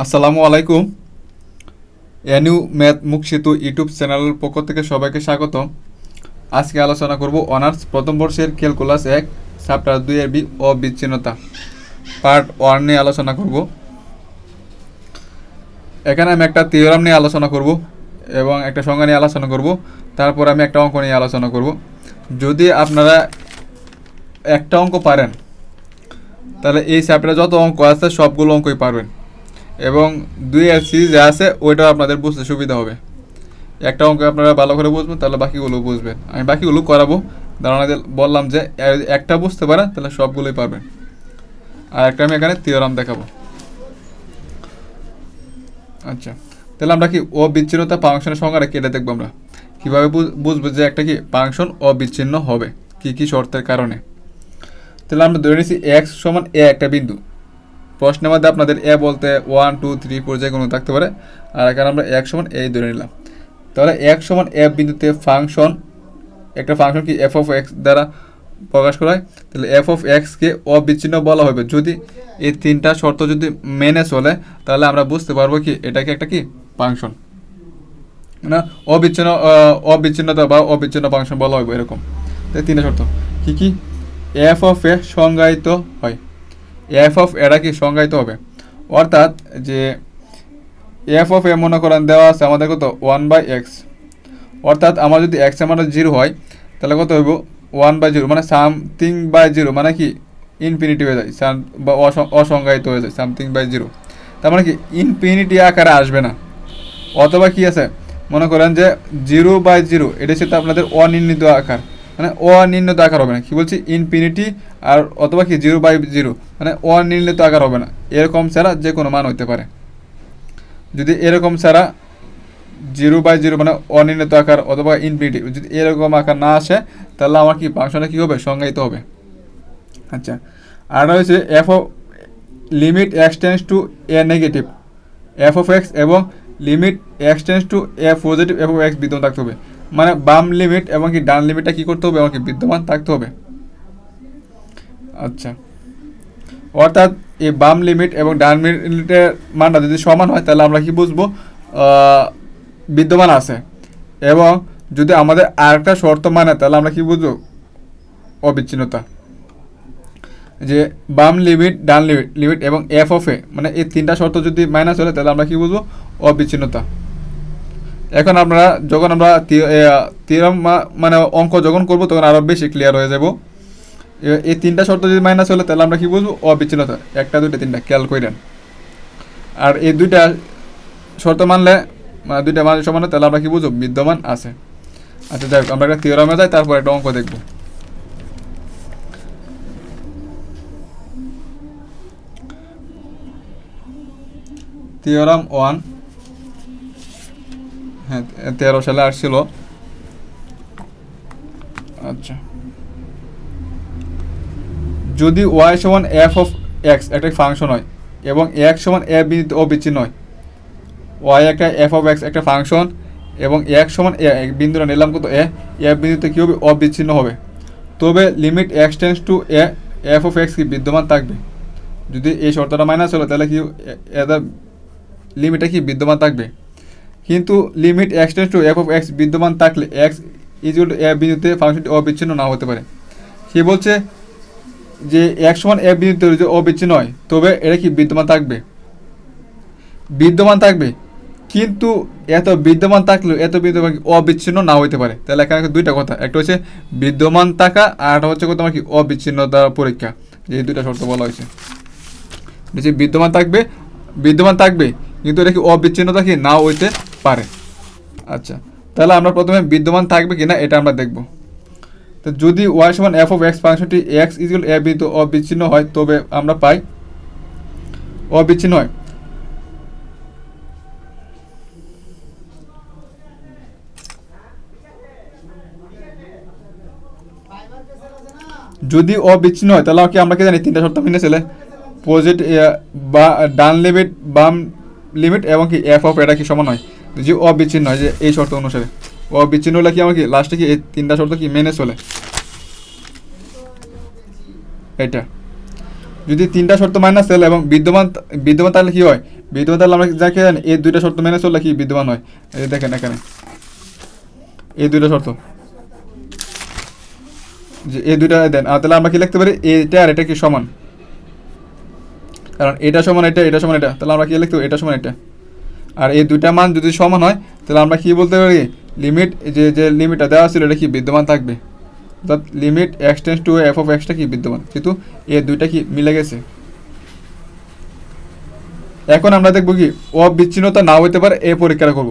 আসসালামু আলাইকুম। এনিউ ম্যাথ মুখ সেতু ইউটিউব চ্যানেলের পক্ষ থেকে সবাইকে স্বাগত। আজকে আলোচনা করব অনার্স প্রথম বর্ষের ক্যালকুলাস এক, চ্যাপ্টার দুই এর বি অবিচ্ছিন্নতা পার্ট ওয়ান নিয়ে আলোচনা করব। এখানে আমি একটা থিওরাম নিয়ে আলোচনা করব এবং একটা সংজ্ঞা নিয়ে আলোচনা করব। তারপর আমি একটা অঙ্ক নিয়ে আলোচনা করব। যদি আপনারা একটা অঙ্ক পারেন, তাহলে এই চ্যাপ্টারে যত অঙ্ক আছে সবগুলো অঙ্কই পারবেন। এবং দুই আর সি যা আছে, ওইটাও আপনাদের বুঝতে সুবিধা হবে। একটা অঙ্ক আপনারা ভালো করে বুঝবেন, তাহলে বাকিগুলো বুঝবেন। আমি বাকিগুলো করাবো। ধারণা বললাম যে একটা বুঝতে পারেন, তাহলে সবগুলোই পারবেন। আর একটা আমি এখানে থিওরাম দেখাবো। আচ্ছা তাহলে আমরা কি অবিচ্ছিন্নতা ফাংশনের সংজ্ঞাটা কেটে দেখব আমরা? কীভাবে বুঝ- বুঝব যে একটা কি ফাংশন অবিচ্ছিন্ন হবে? কি কি শর্তের কারণে? তাহলে আমরা ধরে নিচ্ছি এক্স সমান এ একটা বিন্দু। প্রশ্নের মধ্যে আপনাদের এ বলতে ওয়ান টু থ্রি ফোর যে কোনো থাকতে পারে। আর এখানে আমরা এক সমান এই ধরে নিলাম। তাহলে এক সমান এ বিন্দুতে ফাংশন একটা ফাংশন কি এফ অফ এক্স দ্বারা প্রকাশ করা হয়? তাহলে এফ অফ এক্সকে অবিচ্ছিন্ন বলা হবে। যদি এই তিনটা শর্ত যদি মেনে চলে, তাহলে আমরা বুঝতে পারব কি, এটাকে একটা কি? ফাংশন না, অবিচ্ছিন্ন অবিচ্ছিন্নতা বা অবিচ্ছিন্ন ফাংশন বলা হবে এরকম। তাই তিনটা শর্ত। কি কি? এফ অফ এ সংজ্ঞায়িত হয়। এফ অফ এটা কি সংজ্ঞায়িত হবে? অর্থাৎ যে এফ অফ এ মনে করেন দেওয়া আছে আমাদের কত? ওয়ান বাই এক্স অর্থাৎ আমার যদি এক্স মানে জিরো হয়, তাহলে কত হইব? ওয়ান বাই জিরো মানে সামথিং বাই জিরো মানে কি? ইনফিনিটি হয়ে যায় সাম- বা অসং- অসংজ্ঞায়িত হয়ে যায় সামথিং বাই জিরো তার মানে কি? ইনফিনিটি আকারে আসবে না। অথবা কি আছে? মনে করেন যে জিরো বাই জিরো এটা হচ্ছে আপনাদের অনির্ণিত আকার। মানে অনির্ণিত আকার হবে না। কি বলছি? ইনফিনিটি আর অথবা কি জিরো বাই জিরো। মানে অনির্ণিত আকার হবে না। এরকম ছাড়া যে কোনো মান হইতে পারে। যদি এরকম ছাড়া জিরো বাই জিরো মানে অনির্ণিত আকার অথবা ইনফিনিটি যদি এরকম আকার না আসে, তাহলে আমার কি ফাংশনটা কী হবে? সংজ্ঞায়িত হবে। আচ্ছা। আর হচ্ছে F of limit x tends to A negative F of X এবং limit x tends to A positive F of X বিদ্যমান থাকতে হবে। মানে বাম লিমিট এবং কি ডান লিমিটটা কী করতে হবে? এবং কি বিদ্যমান থাকতে হবে। আচ্ছা। অর্থাৎ এই বাম লিমিট এবং ডান লিমিটের মানটা যদি সমান হয়, তাহলে আমরা কি বুঝব? বিদ্যমান আছে। এবং যদি আমাদের আরেকটা শর্ত মানে তাহলে আমরা কি বুঝব? অবিচ্ছিন্নতা। যে বাম লিমিট ডান লিমিট লিমিট এবং এফ অফ এ মানে এই তিনটা শর্ত যদি মাইনাস হলে, তাহলে আমরা কি বুঝব? অবিচ্ছিন্নতা। এখন আমরা যখন আমরা তিরম মানে অঙ্ক যখন করব, তখন আরও বেশি ক্লিয়ার হয়ে যাব। এই তিনটা শর্ত যদি মাইনাস হলে, তাহলে আমরা কি বুঝব? অবিচ্ছিন্নতা। একটা, দুইটা, তিনটা, খেয়াল করেন আর এই দুইটা শর্ত মানলে মানে দুইটা মান সমান তাহলে আমরা কি বুঝব? বিদ্যমান আছে। আচ্ছা যাই হোক, আমরা একটা থিওরামে যাই, তারপর একটা অঙ্ক দেখব। থিওরাম ওয়ান হ্যাঁ তেরো সালে আসছিল। আচ্ছা। যদি ওয়াই সমান এফ অফ এক্স একটা ফাংশন হয়, এবং এক্স সমান এ বিন্দু অবিচ্ছিন্ন হয় ওয়াই একটা এফ অফ এক্স একটা ফাংশন এবং এক সমান এ এক বিন্দুটা নিলাম কত এ এ বিন্দুতে কী হবে? অবিচ্ছিন্ন হবে। তবে limit X tends to A F of X কি বিদ্যমান থাকবে? যদি এই শর্তটা মাইনাস হলো, তাহলে কি লিমিটটা কি বিদ্যমান থাকবে? কিন্তু limit X tends to F of X বিদ্যমান থাকলে এক্স ইজুয়াল টু এ বিন্দুতে ফাংশনটি অবিচ্ছিন্ন না হতে পারে। সে বলছে যে এক সমান এ বিন্দুতে যদি অবিচ্ছিন্ন হয়, তবে এটা কি বিদ্যমান থাকবে? বিদ্যমান থাকবে, কিন্তু এত বিদ্যমান থাকলেও এত বিদ্যমান অবিচ্ছিন্ন না হইতে পারে। তাহলে এখানে দুইটা কথা, একটা হচ্ছে বিদ্যমান থাকা আর একটা হচ্ছে তোমার কি অবিচ্ছিন্নতা পরীক্ষা, এই দুইটা শর্ত বলা হয়েছে। বিদ্যমান থাকবে বিদ্যমান থাকবে, কিন্তু এটা কি অবিচ্ছিন্নতা কি না হইতে পারে। আচ্ছা তাহলে আমরা প্রথমে বিদ্যমান থাকবে কিনা এটা আমরা দেখব। তো যদি ওয়াই সমান এফ অফ এক্স ফাংশনটি এক্স ইজুয়াল এ বিন্দু অবিচ্ছিন্ন হয়, তবে আমরা পাই অবিচ্ছিন্ন হয়। যদি অবিচ্ছিন্ন হয়, তাহলে কি আমরা কি জানি? তিনটা শর্ত মেনে চলে। পজিটিভ বা, ডান লিমিট বাম লিমিট এবং কি এফ অফ এটা কি সমান হয়? যে অবিচ্ছিন্ন হয় যে এই শর্ত অনুসারে। অবিচ্ছিন্ন হলে কি আমার কি লাস্টে কি এই তিনটা শর্ত কি মেনে চলে? এটা। যদি তিনটা শর্ত মাইনাস চলে এবং বিদ্যমান বিদ্যমান তাহলে কি হয়? বিদ্যমান তাহলে আমরা যাকে জানি, এই দুইটা শর্ত মেনে চললে কি বিদ্যমান হয়? এই দেখেন এখানে। এই দুইটা শর্ত। যে এই দুইটা দেন, আর তাহলে আমরা কি লিখতে পারি? এটা আর এটা কি সমান? কারণ এটা সমান এটা এটা সমান এটা। তাহলে আমরা কি লিখতে পারি? এটা সমান এটা। আর এই দুইটা মান যদি সমান হয়, তাহলে আমরা কি বলতে পারি? লিমিট যে যে লিমিটটা দেওয়া ছিল, এটা কি বিদ্যমান থাকবে? অর্থাৎ limit X tends to F of extra কি বিদ্যমান? কিন্তু এই দুইটা কি মিলে গেছে। এখন আমরা দেখব কি, অবিচ্ছিন্নতা নাও হইতে পারে এ পরীক্ষাটা করব।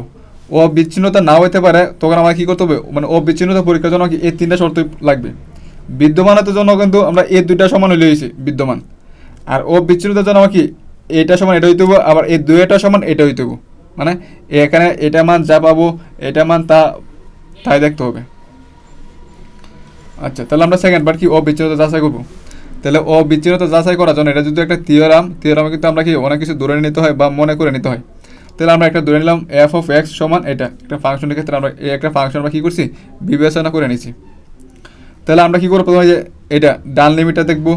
অবিচ্ছিন্নতা নাও হইতে পারে, তখন আমরা কি করতে হবে? মানে অবিচ্ছিন্নতা পরীক্ষার জন্য কি এই তিনটা শর্ত লাগবে। বিদ্যমানতার জন্য কিন্তু আমরা এই দুইটা সমান হইলে হয়েছে বিদ্যমান। আর অবিচ্ছিন্নতার জন্য আমার কি এটা সমান এটা হইতে হবে আবার এই দুইটা সমান এটা হইতে হবে মানে এখানে এটা মান যা পাবো, এটা মান তা, তাই দেখতে হবে। আচ্ছা তাহলে আমরা সেকেন্ড পার্ট কি অবিচ্ছিন্নতা যাচাই করব? তাহলে অবিচ্ছিন্নতা যাচাই করার জন্য এটা যদি একটা থিওরাম থিওরামে কিন্তু আমরা কি অনেক কিছু ধরে নিতে হয় বা মনে করে নিতে হয়। তাহলে আমরা একটা ধরে নিলাম এফ অফ এক্স সমান এটা। একটা ফাংশনের ক্ষেত্রে আমরা এই একটা ফাংশন আমরা কী করছি? বিবেচনা করে নিছি তাহলে আমরা কী করব? প্রথমে যে এটা ডান লিমিটটা দেখব,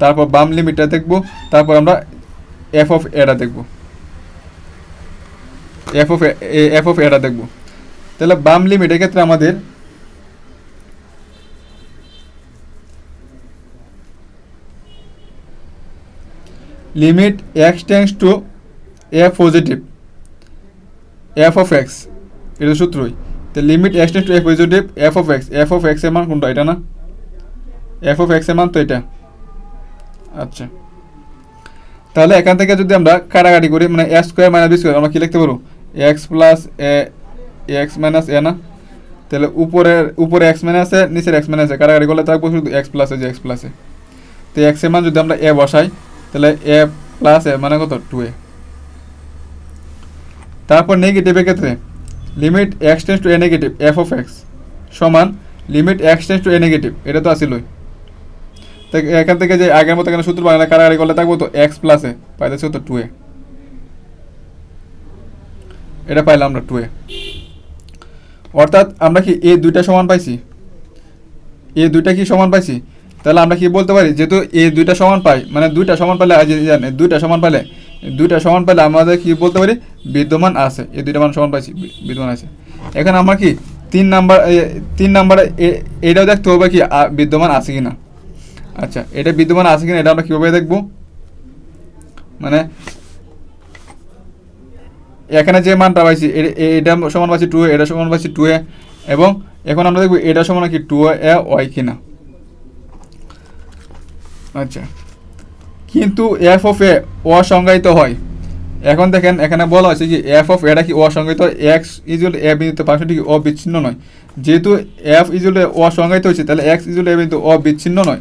তারপর বাম লিমিটটা দেখব, তারপর আমরা এফ অফ এটা দেখব। এফ অফ এফ অফ এটা দেখব। তাহলে বাম লিমিটের ক্ষেত্রে আমাদের limit X tends to A positive F of X এটা সূত্রই। তো limit X tends to A positive F of X F of এক্সের মান কোনটা, এটা না? এফ অফ এক্সের মান তো এটা। আচ্ছা। তাহলে এখান থেকে যদি আমরা কাটাকাটি করি মানে A square minus B square আমরা কি লিখতে পারব? X plus A X minus A না? তাহলে উপরের, উপরে এক্স মাইনাস নিচের এক্স মাইনাস কাটাকাটি করলে থাকব শুধু এক্স প্লাস যে এক্স প্লাস তো এক্সের মান যদি আমরা এ বসাই, তাহলে এ প্লাস এ মানে কত? টু এ তারপর নেগেটিভের ক্ষেত্রে limit X tends to A negative F of X সমান limit X tends to A negative এটা তো আসিলই। তো এখান থেকে যে আগের মতো এখানে সূত্র বানালে কারাগারি করলে থাকব তো এক্স প্লাসে পাইতেছে তো টু এ এটা পাইলাম আমরা টু এ অর্থাৎ আমরা কি এ দুইটা সমান পাইছি? এ দুইটা কি সমান পাইছি? তাহলে আমরা কি বলতে পারি, যেহেতু এ দুইটা সমান পাই মানে দুইটা সমান পাইলে জানেন দুইটা সমান পাইলে, দুইটা সমান পাইলে আমাদের কি বলতে পারি? বিদ্যমান আছে এই দুইটা মান সমান পাইছি বিদ্যমান আছে। এখন আমরা কি তিন নাম্বার তিন নাম্বারে এ- এটাও দেখতে হবে কি বিদ্যমান আছে কি না আচ্ছা এটা বিদ্যমান আছে কিনা, এটা আমরা কীভাবে দেখব? মানে এখানে যে মানটা পাইছি, এ- এ- এটা সমান পাচ্ছি টু এ এটা সমান পাচ্ছি টু এ এবং এখন আমরা দেখব এটা সমান কি টু এ ওয়াই কিনা। আচ্ছা। কিন্তু এফ অফ এ অসংজ্ঞায়িত হয়। এখন দেখেন, এখানে বলা হয়েছে যে এফ অফ এটা কি অসংজ্ঞায়িত? এক্স ইজুল এ বিন্দুতে ফাংশনটি কি অবিচ্ছিন্ন নয়। যেহেতু এফ ইজুয়াল অসংজ্ঞায়িত হয়েছে, তাহলে এক্স ইজুল এ বিন্দু অবিচ্ছিন্ন নয়।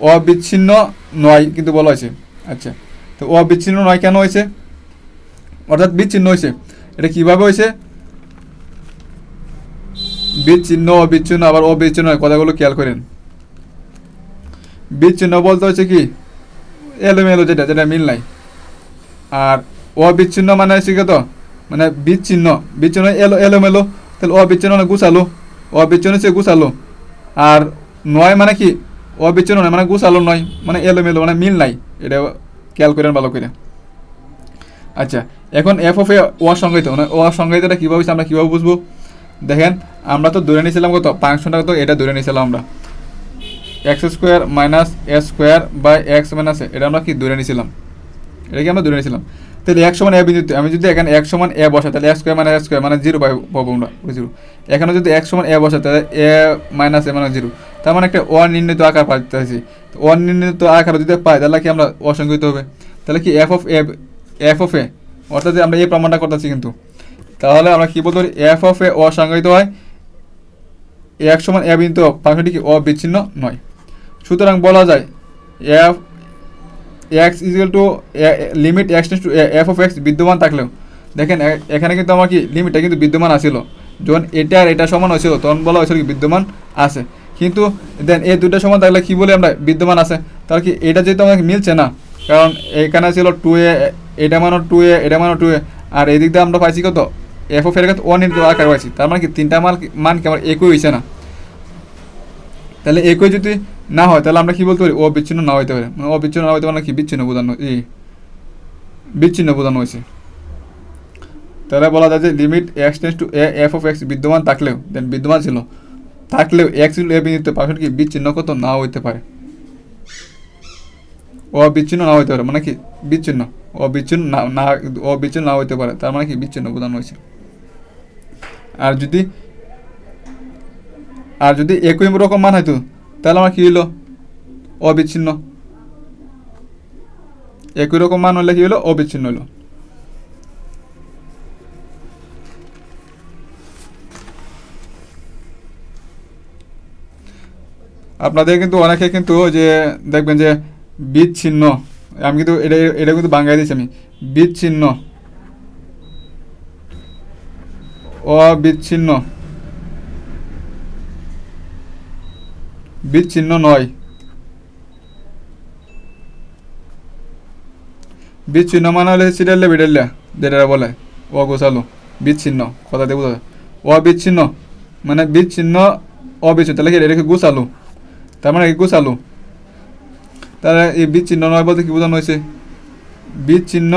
অবিচ্ছিন্ন নয় কিন্তু বলা হয়েছে। আচ্ছা। তো অবিচ্ছিন্ন নয় কেন হয়েছে? অর্থাৎ বিচ্ছিন্ন হয়েছে এটা কীভাবে হয়েছে বিচ্ছিন্ন, অবিচ্ছিন্ন, আবার অবিচ্ছিন্ন কথাগুলো খেয়াল করেন। বিচ্ছিন্ন বলতে হচ্ছে কি? এলোমেলো যেটা যেটা মিল নাই। আর অবিচ্ছিন্ন মানে হচ্ছে কি তো? মানে বিচ্ছিন্ন। বিচ্ছিন্ন এলো, এলোমেলো। তাহলে অবিচ্ছিন্ন মানে গুছালো। অবিচ্ছিন্ন হচ্ছে গুছালো। আর নয় মানে কি? অবিচ্ছিন্ন মানে গুছালো নয়। মানে এলোমেলো মানে মিল নাই। এটা খেয়াল করেন ভালো করে। আচ্ছা এখন এফ অফ এ অসংজ্ঞায়িত মানে অসংজ্ঞায়িতটা কীভাবে আমরা কীভাবে বুঝব? দেখেন, আমরা তো ধরে নিয়েছিলাম কত? ফাংশনটা তো এটা ধরে নিয়েছিলাম আমরা। X square minus A square by X minus এটা আমরা কি ধরে নিয়েছিলাম? এটা কি আমরা ধরে নিয়েছিলাম? তাহলে এক সমান এ বিন্দুতে, আমি যদি এখানে এক সমান এ বসাই, তাহলে এক স্কোয়ার মানে এক স্কোয়ার মানে জিরো পাবো আমরা জিরো এখানে যদি এক সমান এ বসাই, তাহলে এ মাইনাস এ মানে জিরো তার মানে একটা অনির্ণিত আকার পাইতেছি। অনির্ণিত আকার যদি পাই, তাহলে কি আমরা অসংখ্যিত হবে? তাহলে কি F of A F of A অর্থাৎ আমরা এই প্রমাণটা করতেছি কিন্তু। তাহলে আমরা কি বলতে পারি? এফ অফ এ অসংজ্ঞায়িত হয়। এক সমান এ বিন্দু ফাংশনটি কি অবিচ্ছিন্ন নয়। সুতরাং বলা যায় F X is equal to limit X tends to F of X বিদ্যমান থাকলেও। দেখেন এখানে কিন্তু আমার কি লিমিটটা কিন্তু বিদ্যমান আসিল যখন এটা আর এটা সমান হয়েছিল, তখন বলা হয়েছিল কি বিদ্যমান আছে। কিন্তু দেন এই দুটো সমান থাকলে কি বলে আমরা? বিদ্যমান আছে। তাহলে কি এটা যেহেতু আমাকে মিলছে না কারণ এখানে ছিল টু এ এটা মানো টু এ এটা মানো টু এ আর এদিক দিয়ে আমরা পাইছি কত? এফ অফ এর কাছে অনির্ণিত আকার পাইছি। তার মানে কি তিনটা মান মান কি আমার একই হয়েছে না? তাহলে একই যদি না হয়, তাহলে আমরা কি বলতে পারি? ও বিচ্ছিন্ন না হইতে পারে। মানে ও বিচ্ছিন্ন না হইতে পারে না কি? বিচ্ছিন্ন বোঝানো এই বিচ্ছিন্ন বোঝানো হয়েছে তাহলে বলা যায় যে limit X tends to A F of X বিদ্যমান থাকলেও দেন বিদ্যমান ছিল, থাকলেও এক্স এ বিন্দুতে পার্সেন্ট কি বিচ্ছিন্ন কত? না হইতে পারে। অবিচ্ছিন্ন না হইতে পারে মানে কি বিচ্ছিন্ন? অবিচ্ছিন্ন না না অবিচ্ছিন্ন না হইতে পারে, তার মানে কি বিচ্ছিন্ন বোঝানো হয়েছে। আর যদি আর যদি একই রকম মান হয়তো তাহলে আমার কি হলো অবিচ্ছিন্ন। একই রকম মান হলে কি হলো অবিচ্ছিন্ন হলো আপনাদের কিন্তু অনেকে কিন্তু যে দেখবেন যে বিচ্ছিন্ন। আমি কিন্তু এটা এটা কিন্তু বাংলায় দিয়েছি আমি। বিচ্ছিন্ন। অবিচ্ছিন্ন। বিচ্ছিন্ন নয়। বিচ্ছিন্ন মানে হলে সিরিয়ালে বিডাল্লা যেটা বলে ও গোছালো বিচ্ছিন্ন কথা যায়। অবিচ্ছিন্ন মানে বিচ্ছিন্ন, অবিচ্ছিন্ন, তাহলে কি এটাকে গোছালো? তার মানে গোছালো? তাহলে এই বিচ্ছিন্ন নয় বলতে কি বোঝানো হয়েছে? বিচ্ছিন্ন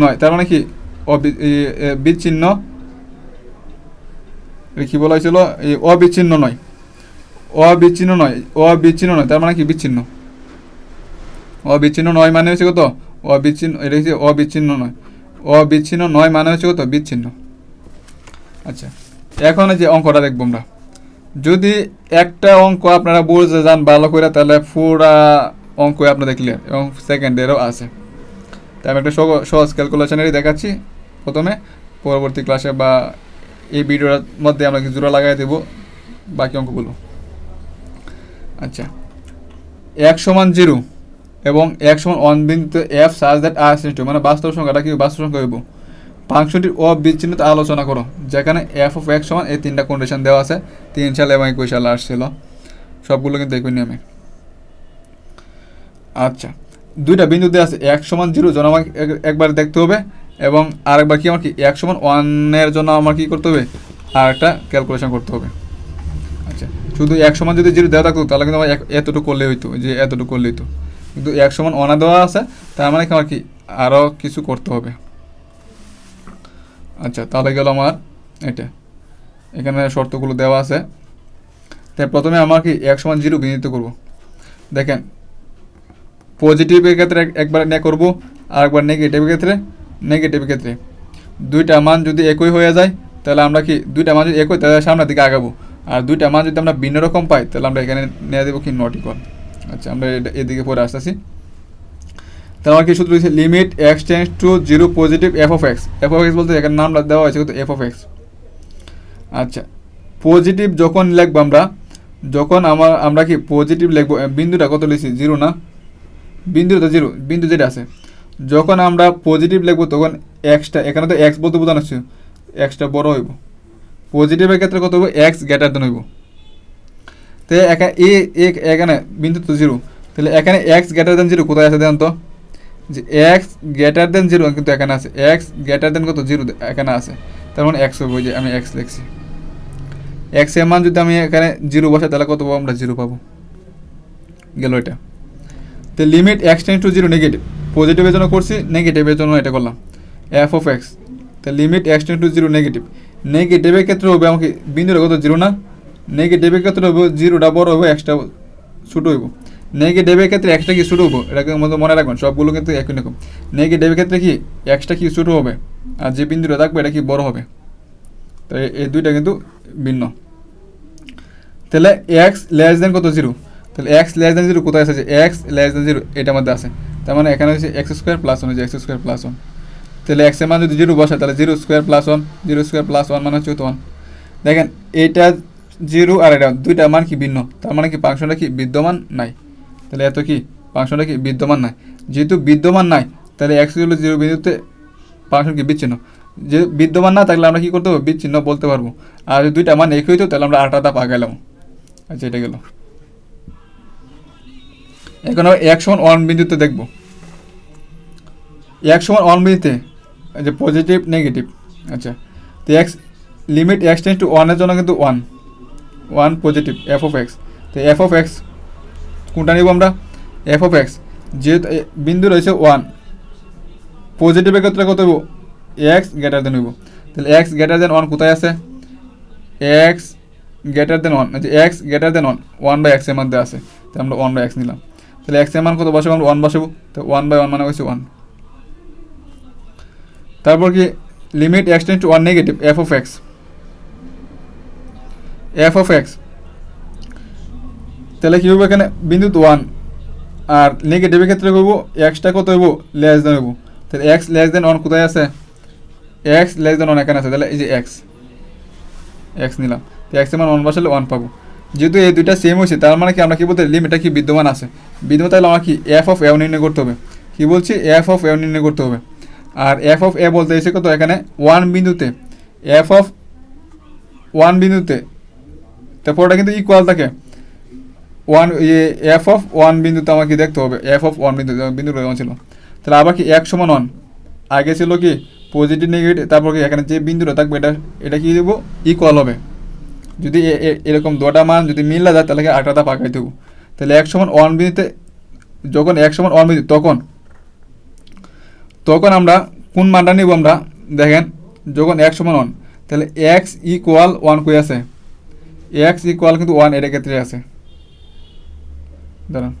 নয়, তার মানে কি? বিচ্ছিন্ন কি বলা হয়েছিল? এই অবিচ্ছিন্ন নয়। অবিচ্ছিন্ন নয় অবিচ্ছিন্ন নয়, তার মানে কি? বিচ্ছিন্ন অবিচ্ছিন্ন নয় মানে হচ্ছে কত? অবিচ্ছিন্ন এটা হচ্ছে অবিচ্ছিন্ন নয়। অবিচ্ছিন্ন নয় মানে হচ্ছে কত? বিচ্ছিন্ন আচ্ছা এখন যে অঙ্কটা দেখব আমরা। যদি একটা অঙ্ক আপনারা বুঝতে যান ভালো করে, তাহলে পুরা অঙ্ক আপনাদের দেখলেন এবং সেকেন্ডেরও আছে। তাই আমি একটা সহজ ক্যালকুলেশনেরই দেখাচ্ছি প্রথমে। পরবর্তী ক্লাসে বা এই ভিডিওর মধ্যে আমরা কিছু জোড়া লাগাই দেবো, বাকি অঙ্কগুলো। আচ্ছা। এক সমান জিরো এবং এক সমান one F such that R মানে বাস্তব সংখ্যাটা কি? বাস্তব সংখ্যা হইব ফাংশনটির অবিচ্ছিন্নতা আলোচনা করো, যেখানে এফ অফ এক্স সমান এই তিনটা কন্ডিশন দেওয়া আছে, তিন সালে এবং একুশ সালে আসছিল। সবগুলো কিন্তু একই আমি আচ্ছা দুইটা বিন্দু দেওয়া আছে এক সমান জিরো জন্য আমাকে একবার দেখতে হবে, এবং আরেকবার কি আমার কি এক সমান ওয়ানের জন্য আমার কি করতে হবে? আর একটা ক্যালকুলেশন করতে হবে। আচ্ছা শুধু এক সমান যদি জিরো দেওয়া থাকতো, তাহলে কিন্তু আমার এতটুকু করলে হইতো, যে এতটুকু করলে হইতো। কিন্তু এক সমান অনা দেওয়া আছে, তার মানে কি আমার কি আরও কিছু করতে হবে? আচ্ছা তাহলে গেল আমার এটা। এখানে শর্তগুলো দেওয়া আছে। তাই প্রথমে আমার কি এক সমান জিরো বিনিয়োগ করব। দেখেন পজিটিভের ক্ষেত্রে একবার নে করব, আর একবার নেগেটিভের ক্ষেত্রে নেগেটিভের ক্ষেত্রে। দুইটা মান যদি একই হয়ে যায়, তাহলে আমরা কি দুইটা মান যদি একই, তাহলে সামনের দিকে আগাবো। আর দুইটা মান যদি আমরা ভিন্ন রকম পাই, তাহলে আমরা এখানে নিয়ে দেবো কি নট ইকুয়াল আচ্ছা আমরা এদিকে পরে আসতেছি। তাহলে আমার কি সূত্র হচ্ছে limit X tends to zero positive F of X F of X বলতে এখানে নামটা দেওয়া হয়েছে কিন্তু এফ অফ এক্স আচ্ছা পজিটিভ যখন লিখব আমরা, যখন আমার আমরা কি পজিটিভ লিখব? বিন্দুটা কত লিখছি? জিরো না? বিন্দু তো জিরো বিন্দু যেটা আছে। যখন আমরা পজিটিভ লিখব, তখন এক্সটা এখানে তো এক্স বলতে বোঝানো হচ্ছে। এক্সটা বড় হইব। পজিটিভের ক্ষেত্রে কত হইব? এক্স গ্রেটার দেন হইব। তো এখানে এ এ- এখানে বিন্দু তো জিরো তাহলে এখানে এক্স গ্রেটার দেন জিরো কোথায় আছে দেন তো? যে এক্স গ্রেটার দেন জিরো কিন্তু এখানে আছে এক্স গ্রেটার দেন কত? জিরো এখানে আছে। তার মানে এক্স হবে যে আমি এক্স লিখছি। এক্সের মান যদি আমি এখানে জিরো বসাই, তাহলে কত পাবো? আমরা জিরো পাবো। গেল এটা। তো limit X tends to zero negative পজিটিভের জন্য করছি নেগেটিভের জন্য এটা করলাম। এফ অফ এক্স তো limit X tends to zero negative নেগেটিভের ক্ষেত্রে হবে আমাকে বিন্দুটা কত? জিরো না। নেগেটিভের ক্ষেত্রে হবে জিরোটা বড় হবে এক্সটা ছোটো হইব। নেগেটিভের ক্ষেত্রে এক্সটা কি শুরু হব এটাকে মনে রাখবেন, সবগুলো কিন্তু একই রকম। নেগেটিভের ক্ষেত্রে কি এক্সটা কি শুরু হবে? আর যে বিন্দুটা থাকবে, এটা কি বড় হবে? তো এই দুইটা কিন্তু ভিন্ন। তাহলে এক্স লেস দেন কত? জিরো তাহলে এক্স লেস দেন জিরো কোথায় আছে এক্স লেস দেন জিরো এটার মধ্যে আছে। তার মানে এখানে হচ্ছে এক্স স্কোয়ার প্লাস ওয়ান হচ্ছে এক্স স্কোয়ার প্লাস ওয়ান তাহলে এক্সের মান যদি জিরো বসে তাহলে zero square plus one zero square plus one মানে হচ্ছে ওয়ান দেখেন এইটা জিরো আর এটা দুইটা মান কি ভিন্ন? তার মানে কি ফাংশনটা কি বিদ্যমান? নাই। তাহলে এত কি? ফাংশনটা কি বিদ্যমান নাই? যেহেতু বিদ্যমান নাই, তাহলে এক্স হলো জিরো বিন্দুতে ফাংশন কি বিচ্ছিন্ন? যে বিদ্যমান না থাকলে আমরা কী করতে পারব? বিচ্ছিন্ন বলতে পারব। আর যদি দুইটা মান একই হইতো, তাহলে আমরা আটাটা পা গেলাম আচ্ছা এটা গেল। এখন আমরা এক সমান ওয়ান বিন্দুতে দেখব। এক সমান ওয়ান বিন্দুতে যে পজিটিভ নেগেটিভ আচ্ছা তো X limit X tends to ওয়ানের জন্য কিন্তু one one positive F of X তো এফ অফ এক্স কোনটা নিব আমরা? এফ অফ এক্স যেহেতু বিন্দু রয়েছে ওয়ান পজিটিভের ক্ষেত্রে কত হইব? এক্স গ্রেটার দেন হইব। তাহলে এক্স গ্রেটার দেন ওয়ান কোথায় আছে? এক্স গ্রেটার দেন ওয়ান আচ্ছা X greater than one one by এক্সের মধ্যে আছে। তো আমরা ওয়ান বাই এক্স নিলাম। তাহলে এক্স মান কত বসাবো আমরা? ওয়ান বসাবো। তো ওয়ান বাই ওয়ান মানে হয়েছে ওয়ান তারপর কি? Limit X tends to one negative F of X F of X তাহলে কী হবে এখানে? বিন্দু ওয়ান আর নেগেটিভের ক্ষেত্রে করব এক্সটা কত হইব? লেস দেন হইব। তাহলে এক্স লেস দেন ওয়ান কোথায় আছে? এক্স লেস দেন ওয়ান এখানে আছে। তাহলে এই যে এক্স এক্স নিলাম। তো এক্স মান ওয়ান বসালে ওয়ান পাবো। যেহেতু এই দুইটা সেম হয়েছে, তার মানে কি আমরা কী বলতে লিমিটটা কি বিদ্যমান আছে? বিদ্যমান তাহলে আমার কি এফ অফ এও নির্ণয় করতে হবে। কী বলছি? এফ অফ এও নির্ণয় করতে হবে। আর এফ অফ এ বলতে এসে কত? এখানে ওয়ান বিন্দুতে। এফ অফ ওয়ান বিন্দুতে। তারপর ওটা কিন্তু ইকুয়াল থাকে। ওয়ান ইয়ে এফ অফ ওয়ান বিন্দুতে আমাকে দেখতে হবে? এফ অফ ওয়ান বিন্দু বিন্দু যেমন ছিল। তাহলে আবার কি এক সমান ওয়ান আগে ছিল কি? পজিটিভ নেগেটিভ তারপর কি এখানে যে বিন্দুটা থাকবে, এটা এটা কি দেবো? ইকুয়াল হবে। যদি এরকম দুটা মান যদি মিলা যায়, তাহলে আটটা পাকাই দেবো। তাহলে এক সমান ওয়ান বিন্দুতে, যখন এক সমান ওয়ান বিন্দু, তখন তখন আমরা কোন মানটা নিব আমরা? দেখেন, যখন এক সমান ওয়ান তাহলে এক্স ইকুয়াল ওয়ান কই আছে? এক্স ইকুয়াল কিন্তু ওয়ান এটা ক্ষেত্রে আছে। দাঁড়ান।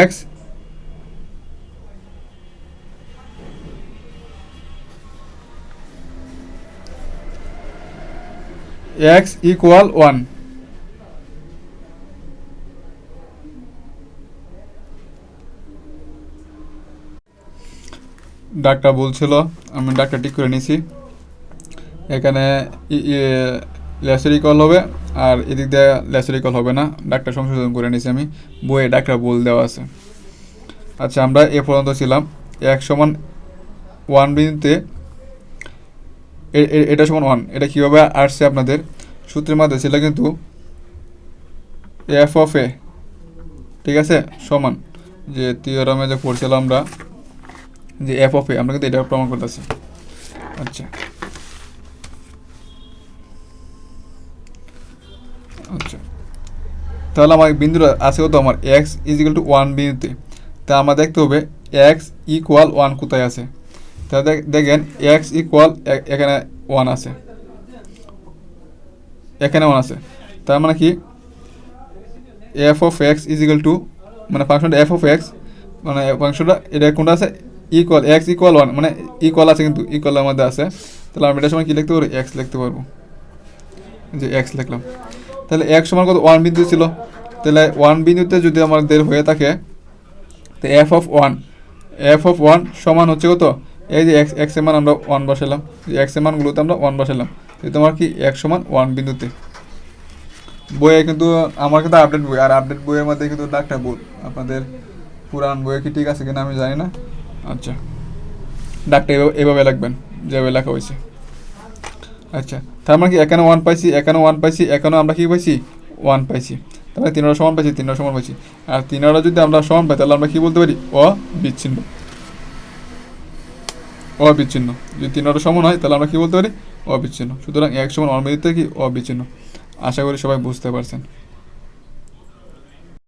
এক্স এক্স ইকুয়াল ওয়ান ডাকটা বলছিল আমি ডাকটা ঠিক করে নিয়েছি এখানে লেসারি কল হবে, আর এদিক দিয়ে লেসারি কল হবে না। ডাকটা সংশোধন করে নিয়েছি আমি। বইয়ে ডাকটা বল দেওয়া আছে। আচ্ছা আমরা এ পর্যন্ত ছিলাম। এক সমান ওয়ান বিন্দুতে এটা সমান ওয়ান এটা কীভাবে আসছে আপনাদের? সূত্রের মাধ্যমে ছিল কিন্তু এফ অফ এ ঠিক আছে? সমান। যে থিওরামে যে পড়ছিলাম আমরা, যে এফ অফ এ আমরা কিন্তু এটা প্রমাণ করতেছি। আচ্ছা। আচ্ছা। তাহলে আমার বিন্দুটা আছে কত? আমার X is equal to one বিন্দুতে। তা আমার দেখতে হবে এক্স ইকুয়াল ওয়ান কোথায় আছে? তা দেখ- দেখেন এক্স ইকুয়াল এখানে ওয়ান আছে। এখানে ওয়ান আছে। তার মানে কি? F of X is equal to মানে ফাংশনটা এফ অফ এক্স মানে ফাংশনটা এটা কোনটা আছে? ইকুয়াল এক্স ইকুয়াল ওয়ান মানে ইকুয়াল আছে কিন্তু ইকুয়ালের মধ্যে আছে। তাহলে আমি এটার সময় কী লিখতে পারব এক্স লিখতে পারব। যে এক্স লিখলাম। তাহলে এক সমান কত? ওয়ান বিন্দু ছিল। তাহলে ওয়ান বিন্দুতে যদি আমাদের হয়ে থাকে, তো F of one F of one সমান হচ্ছে কত? এই যে এক্স এক্স মান আমরা ওয়ান বসালাম। এক্সের মানগুলোতে আমরা ওয়ান বসালাম। তো তোমার কি এক সমান ওয়ান বিন্দুতে? বইয়ে কিন্তু আমার কিন্তু আপডেট বই, আর আপডেট বইয়ের মধ্যে কিন্তু ডাকটা ভুল। আপনাদের পুরান বইয়ে কি ঠিক আছে কিনা আমি জানি না। আচ্ছা। ডাকটা এভাবে এভাবে লাগবেন, যেভাবে লেখা হয়েছে। আচ্ছা তার মানে কি এখানে ওয়ান পাইছি, এখানে ওয়ান পাইছি এখানেও আমরা কি পাইছি? ওয়ান পাইছি। তাহলে তিনোটা সমান পাইছি, তিনটা সমান পাইছি। আর তিনোটা যদি আমরা সমান পাই, তাহলে আমরা কি বলতে পারি? অ বিচ্ছিন্ন। অবিচ্ছিন্ন যদি তিনোটা সমান হয়, তাহলে আমরা কি বলতে পারি? অবিচ্ছিন্ন সুতরাং এক সমান ওয়ান কি? অবিচ্ছিন্ন আশা করি সবাই বুঝতে পারছেন।